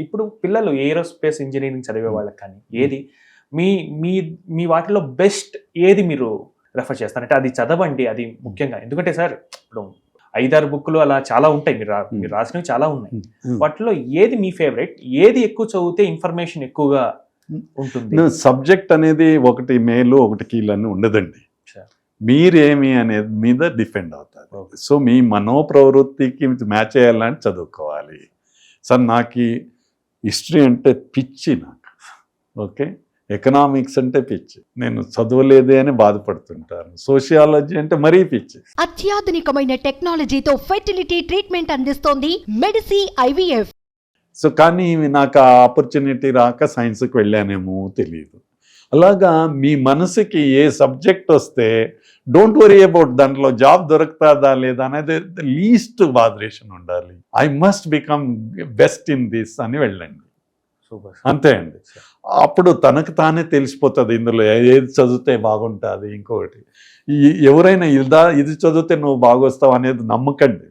ఇప్పుడు పిల్లలు aerospace engineering చదివే వాళ్ళకి కానీ ఏది? మీ మీ మీ వాటిలో బెస్ట్ ఏది మీరు రెఫర్ చేస్తారంటే అది చదవండి అది ముఖ్యంగా. ఎందుకంటే సార్ ఇప్పుడు ఐదారు బుక్లు అలా చాలా ఉంటాయి. మీరు రా- మీరు రాసినవి చాలా ఉన్నాయి. వాటిలో ఏది మీ ఫేవరెట్? ఏది ఎక్కువ చదివితే ఇన్ఫర్మేషన్ ఎక్కువగా ఉంటుంది? సబ్జెక్ట్ అనేది ఒకటి మేలు ఒకటి కీలు అని ఉండదండి. మీరేమి అనేది మీద డిపెండ్ అవుతుంది Okay. సో మీ మనోప్రవృత్తికి మ్యాచ్ అయ్యాలని చదువుకోవాలి. సార్ నాకు హిస్టరీ అంటే పిచ్చి నాకు. ఓకే? ఎకనామిక్స్ అంటే పిచ్చి. నేను చదవలేదే అని బాధపడుతుంటాను. సోషియాలజీ అంటే మరీ పిచ్చి. అత్యాధునికమైన టెక్నాలజీతో ఫెర్టిలిటీ ట్రీట్మెంట్ అందిస్తోంది మెడిసి ఐవీఎఫ్. సో కానీ నాకు ఆ ఆపర్చునిటీ రాక సైన్స్కి వెళ్ళానేమో తెలియదు అలాగా మీ మనసుకి ఏ సబ్జెక్ట్ వస్తే డోంట్ వరీ అబౌట్ దాంట్లో జాబ్ దొరుకుతుందా లేదా అనేది లీస్ట్ బాదరేషన్ ఉండాలి. I must become best in this అని వెళ్ళండి. సూపర్ అంతే అండి. అప్పుడు తనకు తానే తెలిసిపోతుంది ఇందులో ఏది చదివితే బాగుంటుంది ఇంకొకటి. ఎవరైనా ఇదా ఇది చదివితే నువ్వు బాగొస్తావు అనేది నమ్మకండి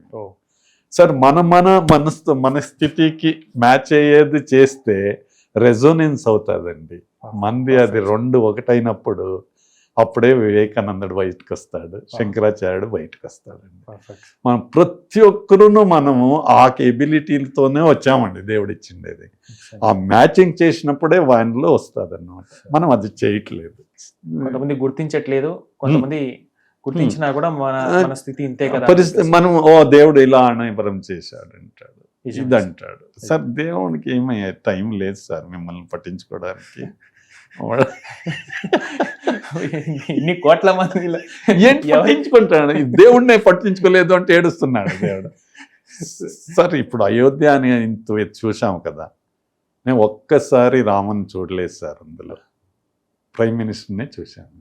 సార్ మన మన మనస్తు మన స్థితికి మ్యాచ్ అయ్యేది చేస్తే రెజోనెన్స్ అవుతుందండి. మంది అది రెండు ఒకటైనప్పుడు అప్పుడే వివేకానందుడు బయటకు వస్తాడు శంకరాచార్యుడు బయటకు వస్తాడండి మనం ప్రతి ఒక్కరూను మనము ఆ ఎబిలిటీలతోనే వచ్చామండి దేవుడు ఇచ్చిండేది ఆ మ్యాచింగ్ చేసినప్పుడే వాయిన్లో వస్తుంది అన్నమాట మనం అది చేయట్లేదు. కొంతమంది గుర్తించట్లేదు కొంతమంది గుర్తించినా కూడా మన మన స్థితి ఇంతే కదా పరిస్థితి మనం ఓ దేవుడు ఇలా అనయపరం చేశాడు అంటాడు. ఇది అంటాడు సార్ దేవునికి ఏమీ టైం లేదు సార్ మిమ్మల్ని పట్టించుకోవడానికి. వాడు- ఇన్ని కోట్ల ఏంటి పట్టించుకుంటాడు? దేవుడినే పట్టించుకోలేదు అంటే ఏడుస్తున్నాడు దేవుడు. సార్ ఇప్పుడు అయోధ్య అని ఇంత చూసాం కదా. నేను ఒక్కసారి రామన్ చూడలేదు సార్ అందులో. ప్రైమ్ మినిస్టర్నే చూశాను.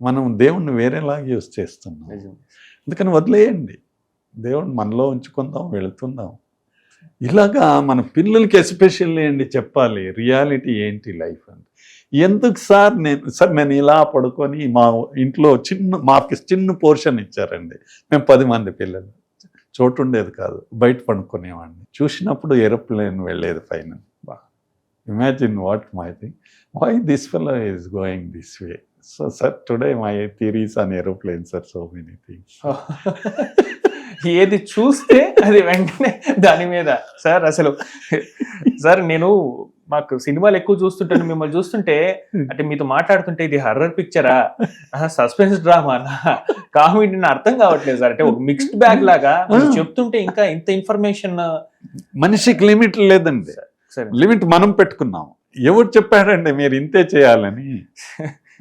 మనం దేవుణ్ణి వేరేలాగా యూస్ చేస్తున్నాం. అందుకని వదిలేయండి. దేవుడు మనలో ఉంచుకుందాం వెళుతుందాం ఇలాగా మన పిల్లలకి ఎస్పెషల్లీ అండి చెప్పాలి రియాలిటీ ఏంటి లైఫ్ అని. ఎందుకు సార్ నేను సార్ నేను ఇలా పడుకొని మా ఇంట్లో చిన్న మాకు చిన్న పోర్షన్ ఇచ్చారండి. మేము పది మంది పిల్లలు. చోటు ఉండేది కాదు బయట పడుకునేవాడిని. చూసినప్పుడు ఏరోప్లేన్ వెళ్ళేది పైన. Imagine what my thing why this fellow is going this way so sir today my theories on aeroplane sir so many things ఏది చూస్తే అది వెంటనే దాని మీద. సార్ అసలు సార్ నేను మాకు సినిమాలు ఎక్కువ చూస్తుంటాను. మిమ్మల్ని చూస్తుంటే అంటే మీతో మాట్లాడుతుంటే ఇది హర్రర్ పిక్చరా సస్పెన్స్ డ్రామానా కామెడీ అర్థం కావట్లేదు సార్. అంటే ఒక మిక్స్డ్ బ్యాగ్ లాగా చెప్తుంటే ఇంకా ఇంత ఇన్ఫర్మేషన్ మనిషికి లిమిట్ లేదండి. లిమిట్ మనం పెట్టుకున్నాం ఎవరు చెప్పాడండి మీరు ఇంతే చేయాలని?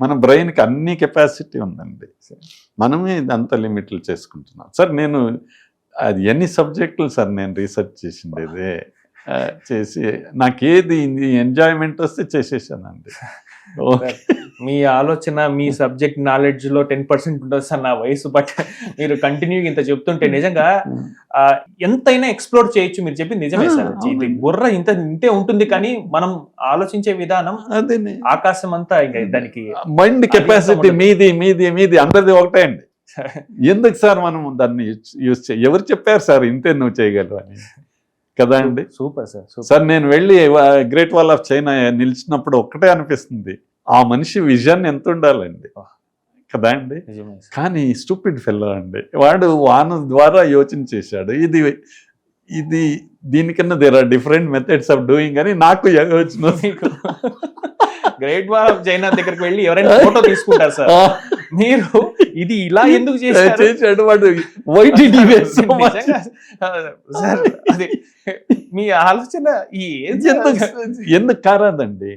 మన బ్రెయిన్కి అన్ని కెపాసిటీ ఉందండి. మనమే అంత లిమిట్లు చేసుకుంటున్నాం. సార్ నేను అది ఎన్ని సబ్జెక్టులు సార్ నేను రీసెర్చ్ చేసిండేదే? ఆ, చేసి నాకేది ఎంజాయ్మెంట్ వస్తే చేసేసానండి. ఓకే మీ ఆలోచన మీ సబ్జెక్ట్ నాలెడ్జ్లో టెన్ పర్సెంట్ ఉంటుంది సార్ నా వయసు బట్ మీరు కంటిన్యూ ఇంత చెప్తుంటే నిజంగా ఎంతైనా ఎక్స్ప్లోర్ చేయొచ్చు మీరు చెప్పింది నిజమే సార్. ఇది. బుర్ర ఇంత ఇంతే ఉంటుంది కానీ మనం ఆలోచించే విధానం అదే ఆకాశం అంతా ఇంకా దానికి మైండ్ కెపాసిటీ. మీది మీది మీది అందరిది ఒకటే అండి. ఎందుకు సార్ మనం దాన్ని యూజ్ చే ఎవరు చెప్పారు సార్ ఇంతే నువ్వు చేయగలవు అని? కదా అండి? సూపర్ సార్ సార్ నేను వెళ్ళి గ్రేట్ వాల్ ఆఫ్ చైనా నిలిచినప్పుడు ఒక్కటే అనిపిస్తుంది. ఆ మనిషి విజన్ ఎంత ఉండాలండి కదా అండి. కానీ స్టూపిడ్ ఫెల్లో అండి. వాడు వాన ద్వారా యోచన చేశాడు. ఇది ఇది దీనికన్నా there are different methods of doing అని నాకు యోచన గ్రేట్ వాల్ ఆఫ్ చైనా దగ్గరికి వెళ్ళి ఎవరైనా ఫోటో తీసుకుంటారు సార్. మీరు ఇది ఇలా ఎందుకు చేశారు? చేశాడు వాడు. సార్ అది మీ ఆలోచన ఈ ఎందుకు కారాదండి?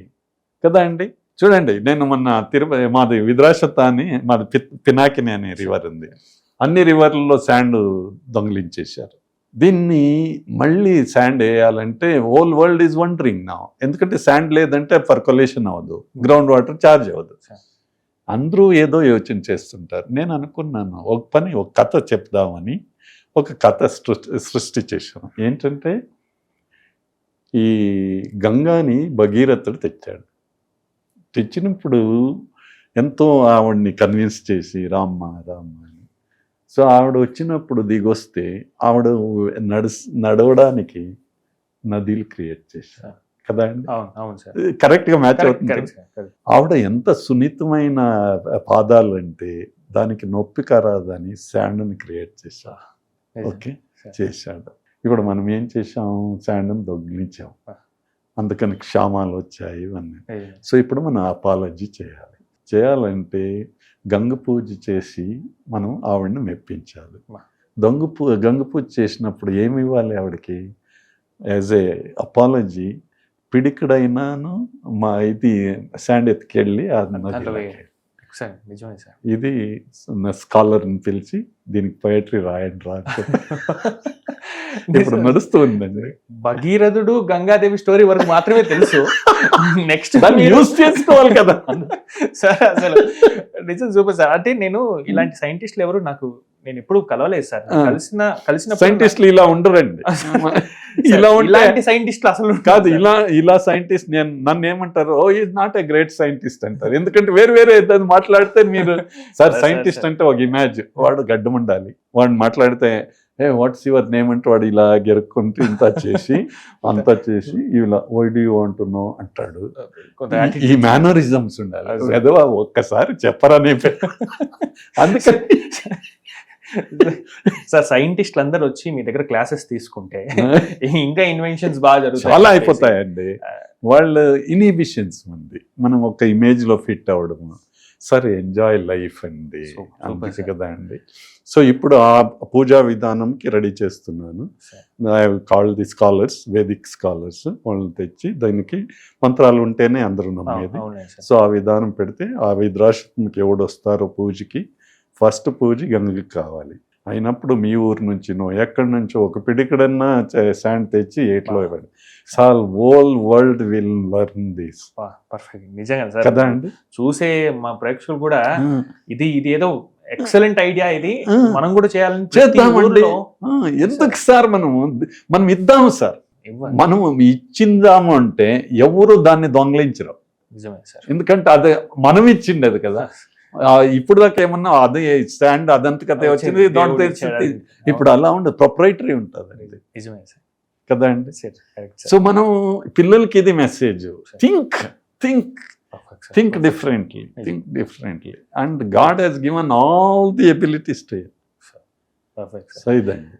కదా అండి? చూడండి నేను మొన్న తిరుపతి మాది విద్రాశత అని మాది పి- పినాకిని అనే రివర్ ఉంది. అన్ని రివర్లలో శాండ్ దొంగిలించేశారు. దీన్ని మళ్ళీ శాండ్ వేయాలంటే హోల్ వరల్డ్ ఈజ్ వండరింగ్ నా ఎందుకంటే శాండ్ లేదంటే పర్కొలేషన్ అవ్వదు. గ్రౌండ్ వాటర్ ఛార్జ్ అవ్వదు. అందరూ ఏదో యోచన చేస్తుంటారు. నేను అనుకున్నాను ఒక పని ఒక కథ చెప్దామని ఒక కథ సృష్టి సృష్టి చేశాను ఏంటంటే ఈ గంగాని భగీరథుడు తెచ్చాడు. తెచ్చినప్పుడు ఎంతో ఆవిడ్ని కన్విన్స్ చేసి రామ్మ రామ్మ అని. సో ఆవిడ వచ్చినప్పుడు దిగొస్తే ఆవిడ నడుస్ నడవడానికి నదీలు క్రియేట్ చేశారు. కదా అండి? కరెక్ట్గా మ్యాచ్ అవుతుంది ఆవిడ ఎంత సున్నితమైన పాదాలు అంటే దానికి నొప్పి కరాదని శాండ్ని క్రియేట్ చేశారు ఓకే. చేశాడు. ఇప్పుడు మనం ఏం చేసాం శాండ్ని దొంగిలించాం. అందుకని క్షామాలు వచ్చాయి ఇవన్నీ. సో ఇప్పుడు మనం అపాలజీ చేయాలి చేయాలంటే గంగ పూజ చేసి మనం ఆవిడని మెప్పించాలి. దొంగ పూ గంగ పూజ చేసినప్పుడు ఏమి ఇవ్వాలి ఆవిడకి యాజ్ ఏ అపాలజీ పిడికడైనాను మా ఇది శాండ్ ఎత్తుకెళ్ళి వేయాలి. సార్ నిజమే సార్. ఇది స్కాలర్ని పిలిచి దీనికి పోయట్రీ రాయండి రా ఇప్పుడు. నడుస్తూ ఉందండి. భగీరథుడు గంగాదేవి స్టోరీ వరకు మాత్రమే తెలుసు. నెక్స్ట్ దాన్ని యూజ్ చేసుకోవాలి కదా. సార్ అసలు నిజం సూపర్ సార్. అంటే నేను ఇలాంటి సైంటిస్టులు ఎవరు నాకు నేను ఎప్పుడు కలవలేదు సార్. కలిసిన కలిసిన సైంటిస్టులు ఇలా ఉండరండి. ఇలా ఉంటే ఇలాంటి సైంటిస్టులు అసలు కాదు. ఇలా ఇలా సైంటిస్ట్ నేను నన్ను ఏమంటారు? ఓ is not a great scientist అంటారు. ఎందుకంటే వేరు వేరే ఏదైనా మాట్లాడితే మీరు సార్ సైంటిస్ట్. అంటే ఒక ఇమేజ్ వాడు గడ్డం ఉండాలి. వాడు మాట్లాడితే ఏ వాట్స్ యువర్ నేమ్ అంటే వాడు ఇలా గెరుక్కుంటూ ఇంత చేసి అంతా చేసి ఇలా వై డూ యూ అంటున్నావు అంటాడు. ఈ-. మేనరిజమ్స్ ఉండాలి. ఏదో ఒక్కసారి చెప్పరని అందుకని సార్ సైంటిస్టులు అందరు వచ్చి మీ దగ్గర క్లాసెస్ తీసుకుంటే ఇంకా ఇన్వెన్షన్స్ బాగా జరుగుతాయి. చాలా అయిపోతాయండి. వాళ్ళ ఇన్హిబిషన్స్ ఉంది. మనం ఒక ఇమేజ్లో ఫిట్ అవ్వడము. సరే ఎంజాయ్ లైఫ్ అండి. sir. కదా అండి. సో ఇప్పుడు ఆ పూజా విధానంకి రెడీ చేస్తున్నాను. I call the scholars Vedic scholars వాళ్ళని తెచ్చి దానికి మంత్రాలు ఉంటేనే అందరూ నమ్మేది. సో ఆ విధానం పెడితే ఆ విద్రాశకి ఎవడు వస్తారో పూజకి ఫస్ట్ పూజ గంగకి కావాలి. అయినప్పుడు మీ ఊరు నుంచి నువ్వు ఎక్కడి నుంచో ఒక పిడికడన్నా శాండ్ తెచ్చి ఏట్లో ఇవ్వండి. Shall whole world will learn this. Perfect. నిజంగా సార్. కదా అండి? చూసే మా ప్రేక్షకులు కూడా ఇది ఇది ఏదో ఎక్సలెంట్ ఐడియా ఇది. మనం కూడా చేయాలని చేద్దామండి. ఎందుకు సార్. మనము మనం ఇద్దాము సార్. మనము ఇచ్చిందాము అంటే ఎవరు దాన్ని దొంగలించరు. నిజమే సార్. ఎందుకంటే అదే మనం ఇచ్చిండేది కదా. ఇప్పుడు దాకా ఏమన్నా అదే స్టాండ్ అదంతకతే వచ్చింది దాంట్లో. ఇప్పుడు అలా ఉండదు ప్రొపరేటరీ ఉంటుంది నిజమే కదా అండి? సో మనం పిల్లలకి ఇది message think think think differently think differently and God he's given all the abilities to so ఇదండి.